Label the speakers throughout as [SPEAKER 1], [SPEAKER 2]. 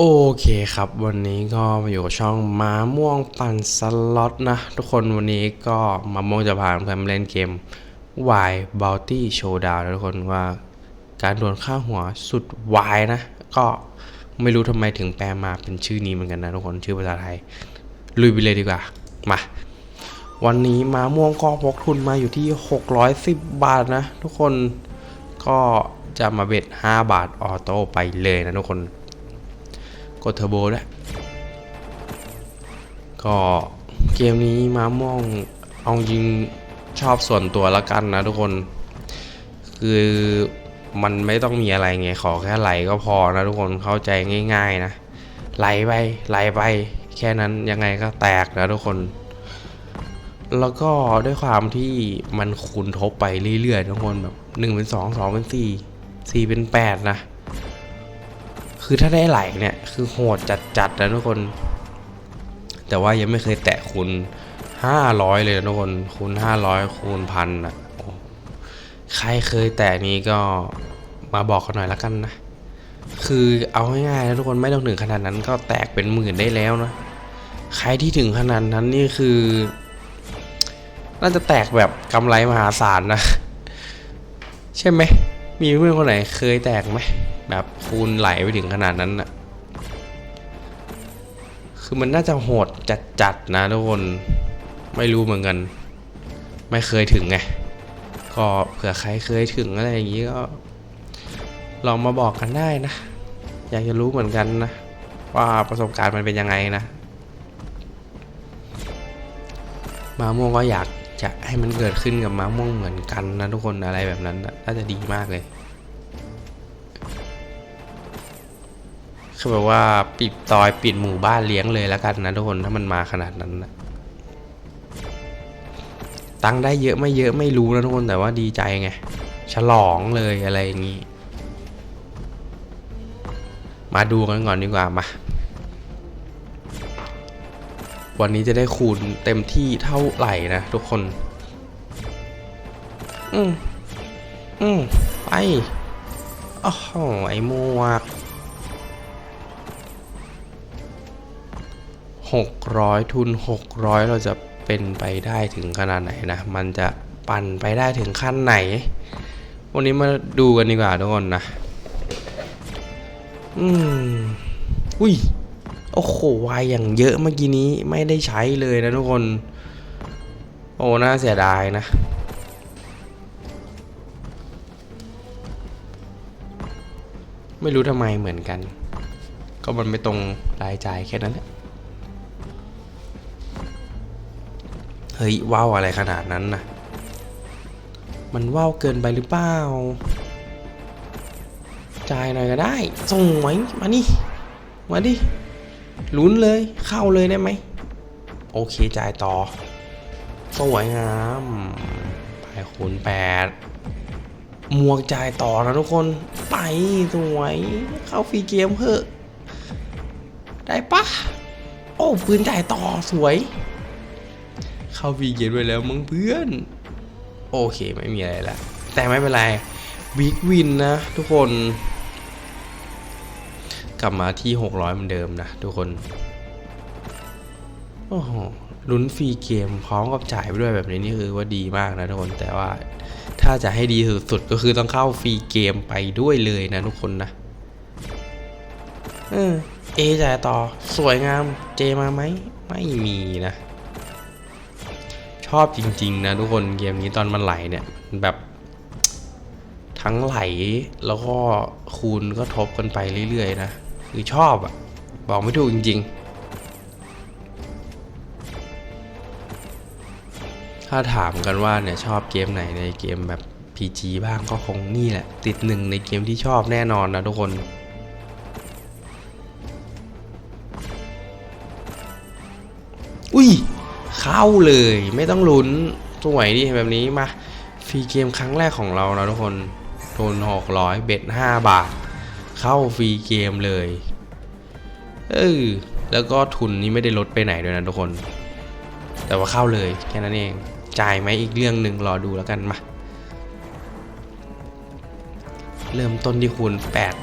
[SPEAKER 1] โอเคครับ วันนี้ก็มาอยู่กับช่องม้าม่วงปั่นสล็อตนะ ทุกคนวันนี้ก็มาม่วงจะพาเพื่อนมาเล่นเกม Y Bounty Showdown นะทุกคนว่าการดวลค่าหัวสุดวายนะ ก็ไม่รู้ทำไมถึงแปลมาเป็นชื่อนี้เหมือนกันนะทุกคนชื่อภาษาไทย ลุยไปเลยดีกว่า มา วันนี้ม้าม่วงก็พกทุนมาอยู่ที่ 610 บาทนะ ทุกคนก็จะมาเบ็ด5บาทออโต้ไปเลยนะทุกคน ดเทอร์โบด้วยก็เกมนี้มาม่งเอาจริงชอบส่วนตัวละกันนะทุกคน คือมันไม่ต้องมีอะไรไงขอแค่ไหลก็พอนะทุกคนเข้าใจง่ายๆนะไหลไปไหลไป แค่นั้นยังไงก็แตกนะทุกคน แล้วก็ด้วยความที่มันคูณทบไปเรื่อยๆทุกคนแบบ1เป็น2 2เป็น4 4เป็น8นะ คือถ้าได้ไหลเนี่ย คือโหดจัดๆนะทุกคน แต่ว่ายังไม่เคยแตะคูณ500เลยนะทุกคนคูณ500คูณพันอะใครเคยแตะนี้ก็มาบอกกันหน่อยละกันนะ คือเอาง่ายๆนะทุกคนไม่ต้องถึงขนาดนั้นก็แตกเป็นหมื่นได้แล้วนะ ใครที่ถึงขนาดนั้นนี่คือ น่าจะแตกแบบกำไรมหาศาลนะ ใช่ไหม มีเพื่อนคนไหนเคยแตกไหมแบบ คูณไหลไปถึงขนาดนั้นน่ะคือมันน่าจะโหดจัดๆนะทุกคน ไม่รู้เหมือนกัน ไม่เคยถึงไง ก็เผื่อใครเคยถึงอะไรอย่างนี้ก็ ลองมาบอกกันได้นะ อยากจะรู้เหมือนกันนะ ว่าประสบการณ์มันเป็นยังไงนะ มาม่วงก็อยากจะให้มันเกิดขึ้นกับมาม่วงเหมือนกันนะทุกคนอะไรแบบนั้นน่าจะดีมากเลย คือแบบว่าปิดซอยปิดหมู่บ้านเลี้ยงเลยแล้วกันนะทุกคนถ้ามันมาขนาดนั้นนะตังได้เยอะไม่เยอะไม่รู้นะทุกคนแต่ว่าดีใจไงฉลองเลยอะไรอย่างนี้ มาดูกันก่อนดีกว่ามาวันนี้จะได้คูณเต็มที่เท่าไหร่นะทุกคน อืมอืมไปโอ้โหไอ้หมวก หกร้อยทุนหกร้อยเราจะเป็นไปได้ถึงขนาดไหนนะ มันจะปั่นไปได้ถึงขั้นไหน วันนี้มาดูกันดีกว่าทุกคนนะ อืมอุ้ย โอ้โห วายอย่างเยอะเมื่อกี้นี้ไม่ได้ใช้เลยนะทุกคน โอ้ น่าเสียดายนะ ไม่รู้ทำไมเหมือนกัน ก็มันไม่ตรงรายจ่ายแค่นั้นแหละ เฮ้ยว้าวอะไรขนาดนั้นนะมันว้าวเกินไปหรือเปล่าจ่ายหน่อยก็ได้ ส่งไหมมานี่ มาดิลุ้นเลยเข้าเลยได้ไหม โอเคจ่ายต่อ สวยงามไปคูณแปดหมวกจ่ายต่อนะทุกคน ไปสวย เข้าฟรีเกมเถอะ ได้ปะโอ้ปืนจ่ายต่อสวย เข้าฟรีเกมไปแล้วมึงเพื่อน โอเคไม่มีอะไรละแต่ไม่เป็นไรบิ๊กวินนะทุกคน กลับมาที่ 600เหมือนเดิมนะทุกคน โอ้โหลุ้นฟรีเกมพร้อมกับจ่ายไปด้วยแบบนี้นี่คือว่าดีมากนะทุกคนแต่ว่าถ้าจะให้ดีสุดๆก็คือต้องเข้าฟรีเกมไปด้วยเลยนะทุกคนนะเออเอจ่ายต่อสวยงามเจมาไหมไม่มีนะ ชอบจริง ๆ นะทุกคนเกมนี้ตอนมันไหลเนี่ยแบบทั้งไหลแล้วก็คูณก็ทบกันไปเรื่อยๆนะ คือชอบอะบอกไม่ถูกจริง ๆ ถ้าถามกันว่าเนี่ยชอบเกมไหนในเกมแบบ PG บ้างก็คงนี่แหละ ติดหนึ่งในเกมที่ชอบแน่นอนนะทุกคนอุ้ย เข้าเลย ไม่ต้องลุ้นสวยดิแบบนี้มาฟรีเกมครั้งแรกของเรานะทุกคนทุนหกร้อยเบ็ดห้าบาท เข้าฟรีเกมเลยเออแล้วก็ทุนนี้ไม่ได้ลดไปไหนด้วยนะทุกคน แต่ว่าเข้าเลยแค่นั้นเองจ่ายไหมอีกเรื่องหนึ่งรอดูแล้วกันมาเริ่มต้นที่คูณแปด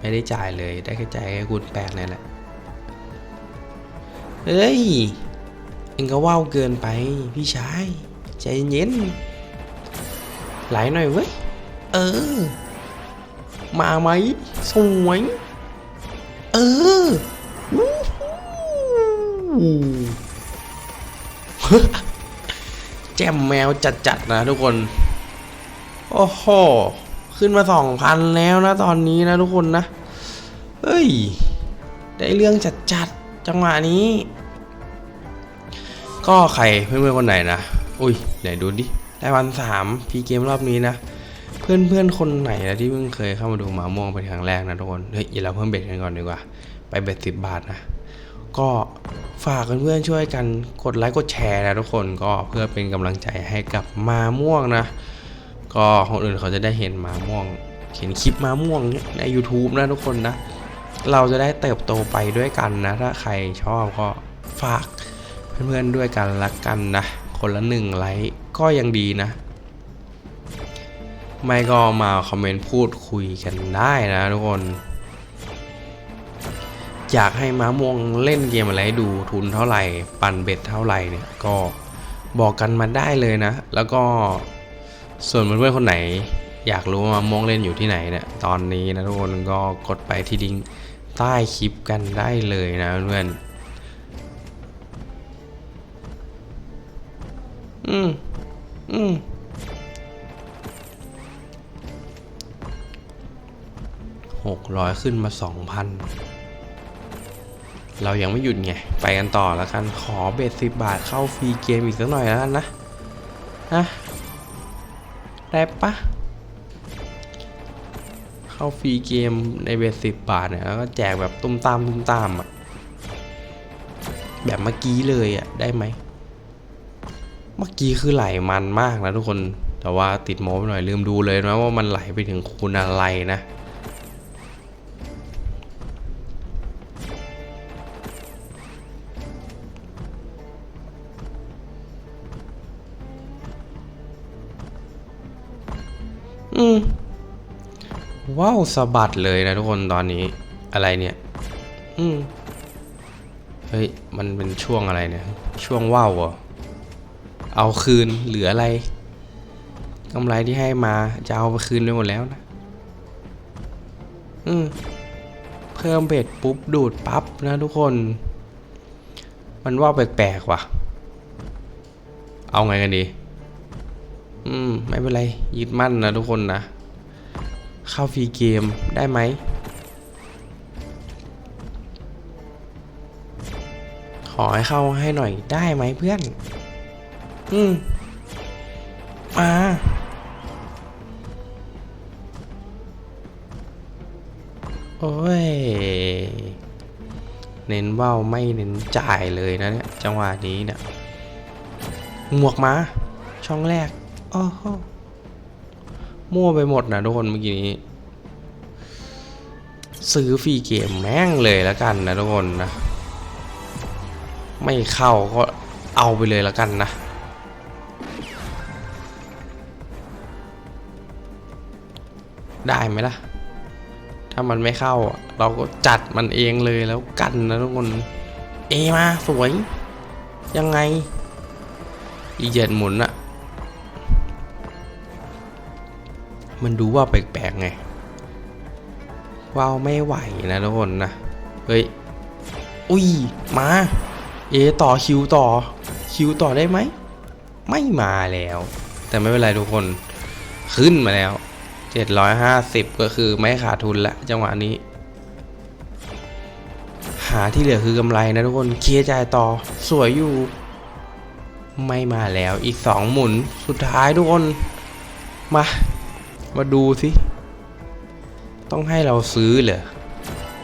[SPEAKER 1] ไม่ได้จ่ายเลยได้แค่จ่ายแค่คูณแปดนี่นแหละ เฮ้ย เองก็ว่าวเกินไปพี่ชาย ใจเย็น ไหลหน่อยเว้ย เออ มาไหมสวยเออวู้ฮู้แจมแมวจัดๆนะทุกคน โอ้โห ขึ้นมาสองพันแล้วนะตอนนี้นะทุกคนนะ เฮ้ย ได้เรื่องจัดๆ จังหวะนี้ ก็ใครเพื่อนๆคนไหนนะ อุ้ยไหนดูดิได้วันสามพีเกมรอบนี้นะ เพื่อนๆคนไหนนะที่เพิ่งเคยเข้ามาดูหมาม่วงเป็นครั้งแรกนะทุกคน เฮ้ยเราเพิ่มเบ็ดกันก่อนดีกว่า ไปเบ็ดสิบบาทนะ ก็ฝากเพื่อนๆช่วยกันกดไลค์กดแชร์นะทุกคนก็เพื่อเป็นกำลังใจให้กับมาม่วงนะ ก็คนอื่นเขาจะได้เห็นมาม่วงเห็นคลิปมาม่วงใน YouTube นะทุกคนนะ เราจะได้เติบโตไปด้วยกันนะ ถ้าใครชอบก็ฝากเพื่อนๆด้วยกันละกันนะ คนละหนึ่งไลค์ก็ยังดีนะ ไม่ก็มาคอมเมนต์พูดคุยกันได้นะทุกคน อยากให้ม้าม่วงเล่นเกมอะไรดูทุนเท่าไหร่ ปั่นเบ็ดเท่าไหร่เนี่ยก็บอกกันมาได้เลยนะ แล้วก็ส่วนเพื่อนๆคนไหนอยากรู้ว่าม้าม่วงเล่นอยู่ที่ไหนเนี่ยตอนนี้นะทุกคนก็กดไปที่ลิง ใต้คลิปกันได้เลยนะเพื่อนอืมอืมหกร้อยขึ้นมาสองพันเรายังไม่หยุดไง ไปกันต่อแล้วกัน ขอเบ็ดสิบบาทเข้าฟรีเกมอีกสักหน่อยแล้วกันนะนะได้ปะ เข้าฟรีเกมในเบ็ดสิบบาทเนี่ยแล้วก็แจกแบบตุ้มตามตุ้มตามอะแบบเมื่อกี้เลยอะได้ไหมเมื่อกี้คือไหลมันมากนะทุกคนแต่ว่าติดโมไปหน่อยลืมดูเลยนะว่ามันไหลไปถึงคูณอะไรนะอืม ว้าวสะบัดเลยนะทุกคนตอนนี้อะไรเนี่ย อืมเฮ้ย มันเป็นช่วงอะไรเนี่ย ช่วงว่าวเหรอเอาคืนเหลืออะไรกำไรที่ให้มาจะเอาไปคืนไปหมดแล้วนะ อืมเพิ่มเบ็ดปุ๊บดูดปั๊บนะทุกคน มันว่าแปลกๆว่ะ เอาไงกันดี อืม ไม่เป็นไร ยึดมั่นนะทุกคนนะ เข้าฟรีเกมได้ไหม ขอให้เข้าให้หน่อยได้ไหมเพื่อน อืมมาโอ้ย เน้นเบ้าไม่เน้นจ่ายเลยนะเนี่ย จังหวะนี้เนี่ย หมวกมา ช่องแรก โอ้โห มั่วไปหมดนะทุกคนเมื่อกี้นี้ ซื้อฟรีเกมแม่งเลยแล้วกันนะทุกคนนะ ไม่เข้าก็เอาไปเลยแล้วกันนะได้ไหมล่ะ ถ้ามันไม่เข้า เราก็จัดมันเองเลยแล้วกันนะทุกคน เอมาสวย ยังไง อีเจ็ดหมุนอะ มันดูว่าแปลกๆไงว้าวไม่ไหวนะทุกคนนะ เฮ้ย อุ้ย มา เอต่อคิวต่อ คิวต่อได้ไหม ไม่มาแล้ว แต่ไม่เป็นไรทุกคน ขึ้นมาแล้ว 750 ก็คือไม่ขาดทุนละจังหวะนี้ หาที่เหลือคือกำไรนะทุกคน เคลียร์จ่ายต่อ สวยอยู่ ไม่มาแล้ว อีกสองหมุน สุดท้ายทุกคน มา มาดูสิ ต้องให้เราซื้อเหรอ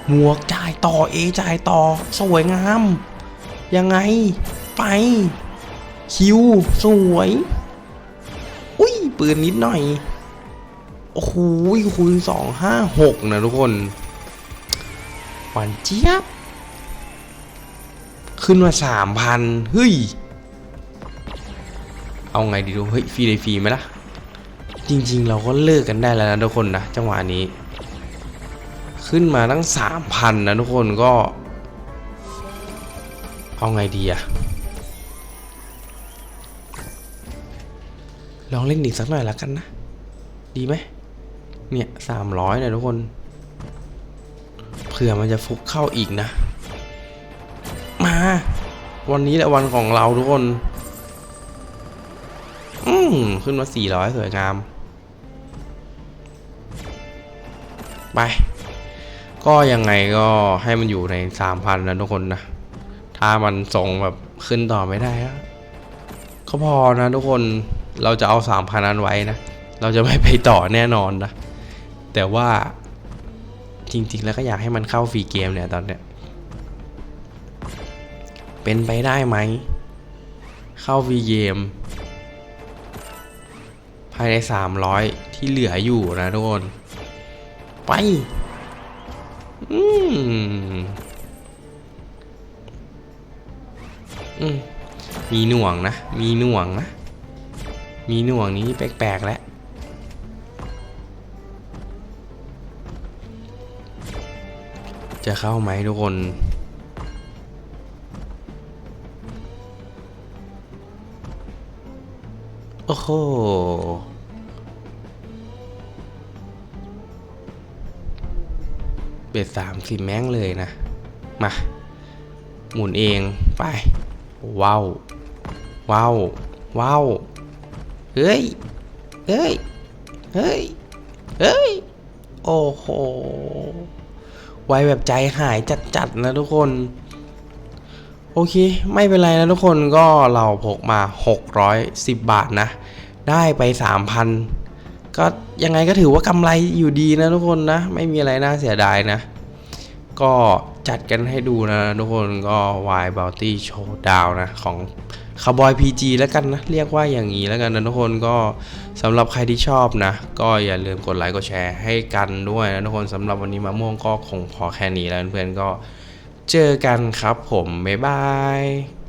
[SPEAKER 1] หมวกจ่ายต่อเอจ่ายต่อ สวยงาม ยังไง ไป คิว สวย อุ้ย ปืนนิดหน่อย โอ้โหคูณสองห้าหกนะทุกคนหวานเจี๊ยบ ขึ้นมาสามพันเฮ้ย เอาไงดีดู เฮ้ย ฟรีได้ฟรีไหมล่ะ จริง ๆ เราก็เลิกกันได้แล้วนะทุกคนนะจังหวะนี้ ขึ้นมาตั้งสามพันนะทุกคนก็ เอาไงดีอะลองเล่นอีกสักหน่อยละกันนะ ดีไหมเนี่ยสามร้อยนี่ยทุกคนเผื่อมันจะฟุกเข้าอีกนะ มา วันนี้แหละวันของเราทุกคน อืมขึ้นมาสี่ร้อยสวยงาม ไป ก็ยังไงก็ให้มันอยู่ในสามพันนะทุกคนนะ ถ้ามันส่งแบบขึ้นต่อไม่ได้ก็ก็พอนะทุกคนเราจะเอาสามพันนั้นไว้นะ เราจะไม่ไปต่อแน่นอนนะ แต่ว่าจริง ๆ แล้วก็อยากให้มันเข้าฟรีเกมเนี่ยตอนเนี้ย เป็นไปได้ไหม เข้าฟรีเกมภายใน 300 ที่เหลืออยู่นะทุกคน ไป อืมอืมมีหน่วงนะ มีหน่วงนะ มีหน่วงนี้แปลกๆแล้วจะเข้าไหมทุกคน โอ้โห เบ็ดสามสิบแม่งเลยนะ มา หมุนเองไป ว้าวว้าวว้าวเฮ้ย เฮ้ย เฮ้ย เฮ้ย โอ้โห ไวแบบใจหายจัดๆนะทุกคน โอเค ไม่เป็นไรนะทุกคนก็เราพกมา 610 บาทนะ ได้ไป 3,000 ก็ยังไงก็ถือว่ากำไรอยู่ดีนะทุกคนนะ ไม่มีอะไรน่าเสียดายนะ ก็จัดกันให้ดูนะ ทุกคนก็ Y Bounty Showdown นะ ของคาร์บอย PG แล้วกันนะ เรียกว่าอย่างนี้แล้วกันนะทุกคนก็สำหรับใครที่ชอบนะ ก็อย่าลืมกดไลค์กดแชร์ให้กันด้วยนะทุกคนสำหรับวันนี้มะม่วงก็คงพอแค่นี้แล้วเพื่อนๆก็เจอกันครับผม บ๊ายบาย